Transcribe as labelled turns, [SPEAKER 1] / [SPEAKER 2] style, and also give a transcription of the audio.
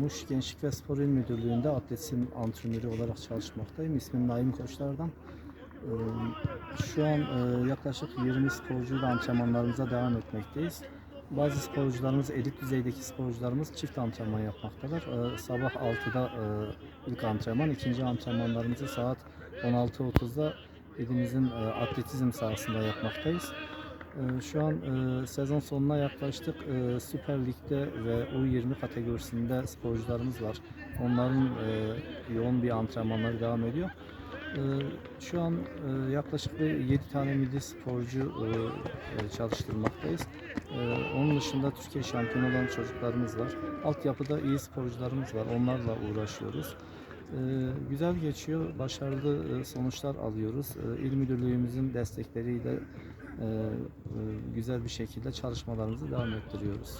[SPEAKER 1] Muş Gençlik ve Spor İl Müdürlüğü'nde atletizm antrenörü olarak çalışmaktayım. İsmim Naim Koçlar'dan. Ee, Şu an e, yaklaşık 20 sporcuyla antrenmanlarımıza devam etmekteyiz. Bazı sporcularımız, elit düzeydeki sporcularımız çift antrenman yapmaktalar. Ee, Sabah 6'da e, ilk antrenman, ikinci antrenmanlarımızı saat 16.30'da ilimizin e, atletizm sahasında yapmaktayız. Ee, Şu an e, sezon sonuna yaklaştık. E, Süper Lig'de ve U20 kategorisinde sporcularımız var. Onların e, yoğun bir antrenmanları devam ediyor. E, Şu an e, yaklaşık bir 7 tane milli sporcu çalıştırmaktayız. Onun dışında Türkiye şampiyonu olan çocuklarımız var. Altyapıda iyi sporcularımız var. Onlarla uğraşıyoruz. E, Güzel geçiyor. Başarılı e, sonuçlar alıyoruz. E, İl müdürlüğümüzün destekleriyle e, e, güzel bir şekilde çalışmalarımızı devam ettiriyoruz.